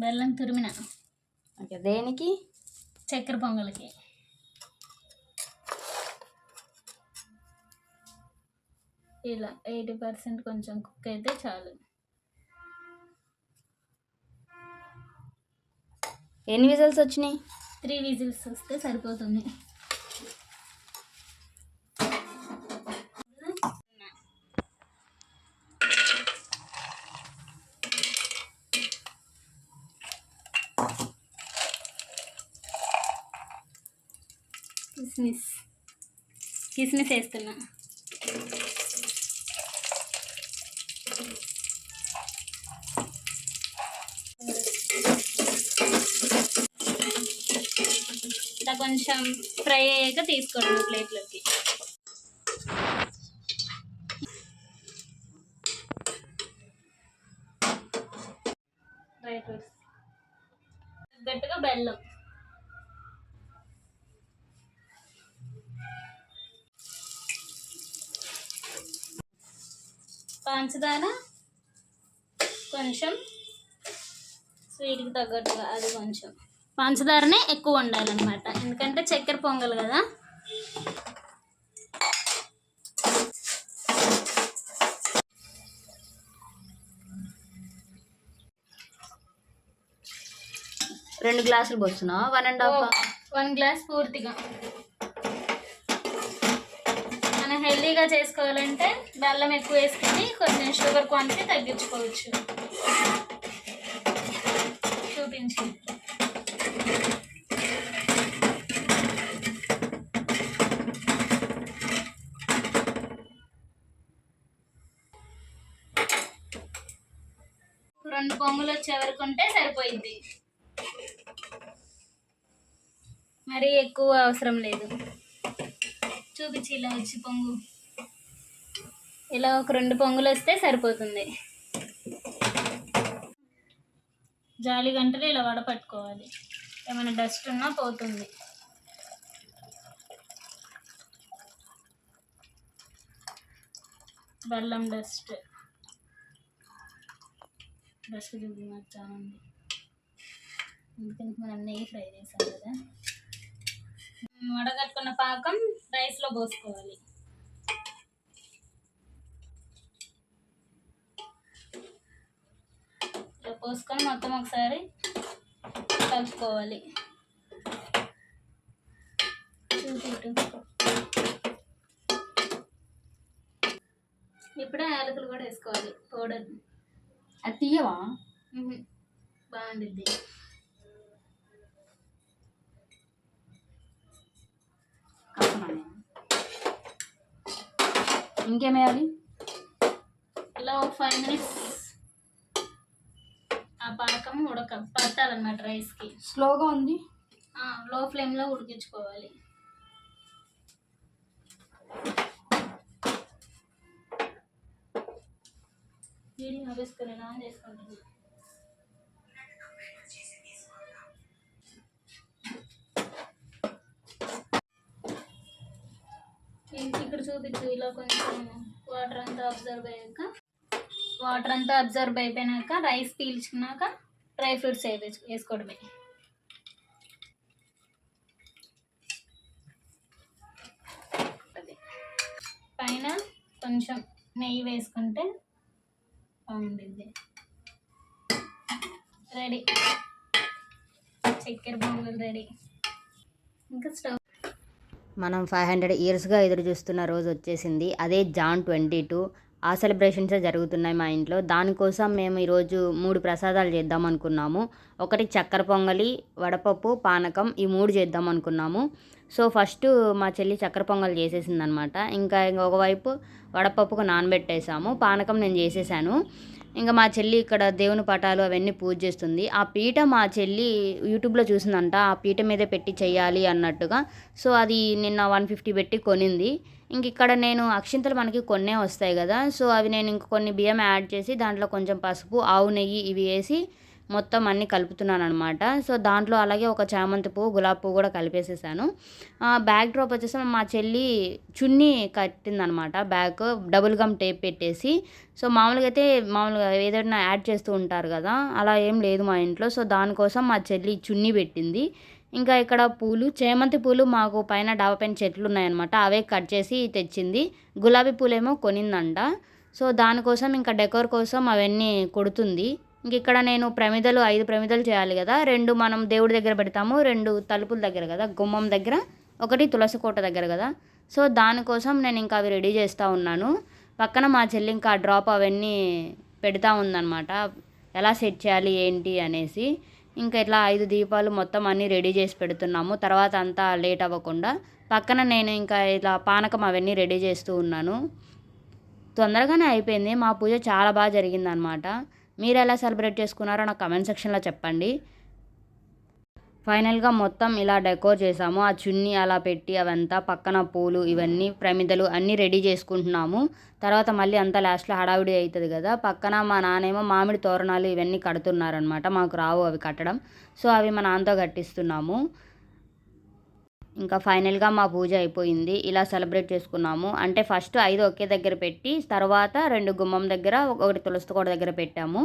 బెల్లం తురిమిన. ఓకే దేనికి? చక్కెర పొంగల్కి. ఇలా ఎయిటీ పర్సెంట్ కొంచెం కుక్ అయితే చాలు. ఎన్ని విజల్స్ వచ్చినాయి? త్రీ విజిల్స్ వస్తే సరిపోతుంది. కిస్మిస్. కిస్మిస్ వేస్తున్నా. ఇట్లా కొంచెం ఫ్రై అయ్యాక తీసుకోండి ప్లేట్లోకి. డ్రై ఫ్రూట్స్ తగ్గట్టుగా బెల్లం. పంచదార కొంచెం స్వీట్కి తగ్గట్టుగా అది కొంచెం పంచదారనే ఎక్కువ ఉండాలన్నమాట ఎందుకంటే చక్కెర పొంగల్ కదా. రెండు గ్లాసులు పోస్తున్నావా? One and half one glass పూర్తిగా. హెల్దీగా చేసుకోవాలంటే బెల్లం ఎక్కువ వేసుకుని కొంచెం షుగర్ క్వాంటిటీ తగ్గించుకోవచ్చు. చూపించి. రెండు పొంగులు వచ్చే వరకు ఉంటే సరిపోయింది మరీ ఎక్కువ అవసరం లేదు. చూపించి ఇలా వచ్చి పొంగు. ఇలా ఒక రెండు పొంగులు వస్తే సరిపోతుంది. జాలి గంటలు ఇలా వడపట్టుకోవాలి. ఏమైనా డస్ట్ ఉన్నా పోతుంది. బెల్లం డస్ట్. డస్ట్ చూపి నాకు చాలా ఉంది. ఎందుకంటే మనం నెయ్యి ఫ్రై చేసాం కదా. వడగట్టుకున్న పాకం రైస్లో పోసుకోవాలి. ఇలా పోసుకొని మొత్తం ఒకసారి కలుపుకోవాలి. ఇప్పుడే యాలకులు కూడా వేసుకోవాలి పౌడర్. అది తీయవా? బాగుండిద్ది. కలపనా నేను? ఇంకేమేయాలి? ఇలా ఒక ఫైవ్ మినిట్స్ ఆ పాకం ఉడక పట్టాలన్నమాట రైస్కి. స్లోగా ఉంది? లో ఫ్లేమ్లో ఉడికించుకోవాలి. వీడియో ఆన్ చేసుకుంటుంది ఇక్కడ చూపించు ఇలా కొంచెం వాటర్ అంతా అబ్జర్వ్ అయ్యాక వాటర్ అంతా అబ్జర్వ్ అయిపోయినాక రైస్ పీల్చుకున్నాక డ్రై ఫ్రూట్స్ వేసు వేసుకోవడమే. పైన కొంచెం నెయ్యి వేసుకుంటే బాగుంటుంది రెడీ. చక్కెర బొంగులు రెడీ. ఇంకా స్టవ్ మనం ఫైవ్ హండ్రెడ్ ఇయర్స్గా ఎదురు చూస్తున్న రోజు వచ్చేసింది. అదే జాన్ ట్వంటీ టూ ఆ సెలబ్రేషన్స్ జరుగుతున్నాయి మా ఇంట్లో. దానికోసం మేము ఈరోజు మూడు ప్రసాదాలు చేద్దాం అనుకున్నాము. ఒకటి చక్కెర పొంగలి వడపప్పు పానకం ఈ మూడు చేద్దాం అనుకున్నాము. సో ఫస్ట్ మా చెల్లి చక్కెర పొంగల్ చేసేసింది అనమాట ఇంకా ఇంకొక వైపు వడపప్పుకు నానబెట్టేసాము. పానకం నేను చేసేసాను. ఇంకా మా చెల్లి ఇక్కడ దేవుని పటాలు అవన్నీ పూజ చేస్తుంది. ఆ పీట మా చెల్లి యూట్యూబ్లో చూసిందంట. ఆ పీట మీదే పెట్టి చేయాలి అన్నట్టుగా. సో అది నిన్న వన్ ఫిఫ్టీ పెట్టి కొనింది. ఇంక ఇక్కడ నేను అక్షింతలు మనకి కొన్నే వస్తాయి కదా. సో అవి నేను ఇంక కొన్ని బియ్యం యాడ్ చేసి దాంట్లో కొంచెం పసుపు ఆవు నెయ్యి ఇవి వేసి మొత్తం అన్నీ కలుపుతున్నాను అనమాట సో దాంట్లో అలాగే ఒక చామంతి పువ్వు గులాబీ పువ్వు కూడా కలిపేసేసాను. బ్యాక్ డ్రాప్ వచ్చేసి మా చెల్లి చున్నీ కట్టిందనమాట బ్యాక్ డబుల్ గమ్ టేప్ పెట్టేసి. సో మామూలుగా అయితే మామూలుగా ఏదైనా యాడ్ చేస్తూ ఉంటారు కదా అలా ఏం లేదు మా ఇంట్లో. సో దానికోసం మా చెల్లి చున్నీ పెట్టింది. ఇంకా ఇక్కడ పూలు చేమంతి పూలు మాకు పైన డాబా పైన చెట్లు ఉన్నాయన్నమాట. అవే కట్ చేసి తెచ్చింది. గులాబీ పూలేమో కొనిందంట. సో దానికోసం ఇంకా డెకోర్ కోసం అవన్నీ కొడుతుంది. ఇంక ఇక్కడ నేను ప్రమిదలు ఐదు ప్రమిదలు చేయాలి కదా. రెండు మనం దేవుడి దగ్గర పెడతాము రెండు తలుపుల దగ్గర కదా గుమ్మం దగ్గర. ఒకటి తులసి కోట దగ్గర కదా. సో దానికోసం నేను ఇంకా అవి రెడీ చేస్తూ ఉన్నాను. పక్కన మా చెల్లి ఇంకా డ్రాప్ అవన్నీ పెడతా ఉందన్నమాట. ఎలా సెట్ చేయాలి ఏంటి అనేసి. ఇంకా ఇట్లా ఐదు దీపాలు మొత్తం అన్నీ రెడీ చేసి పెడుతున్నాము. తర్వాత అంతా లేట్ అవ్వకుండా. పక్కన నేను ఇంకా ఇట్లా పానకం అవన్నీ రెడీ చేస్తూ ఉన్నాను. తొందరగానే అయిపోయింది. మా పూజ చాలా బాగా జరిగిందనమాట మీరు ఎలా సెలబ్రేట్ చేసుకున్నారో నాకు కమెంట్ సెక్షన్లో చెప్పండి. ఫైనల్గా మొత్తం ఇలా డెకోర్ చేసాము. ఆ చున్నీ అలా పెట్టి అవంతా పక్కన పూలు ఇవన్నీ ప్రమిదలు అన్నీ రెడీ చేసుకుంటున్నాము. తర్వాత మళ్ళీ అంతా లాస్ట్లో హడావిడి అవుతుంది కదా. పక్కన మా నానేమో మామిడి తోరణాలు ఇవన్నీ కడుతున్నారనమాట మాకు రావు అవి కట్టడం. సో అవి మా నాన్నతో కట్టిస్తున్నాము. ఇంకా ఫైనల్గా మా పూజ అయిపోయింది. ఇలా సెలబ్రేట్ చేసుకున్నాము. అంటే ఫస్ట్ ఐదు ఒకే దగ్గర పెట్టి తర్వాత రెండు గుమ్మం దగ్గర ఒకటి తులసి కోట దగ్గర పెట్టాము.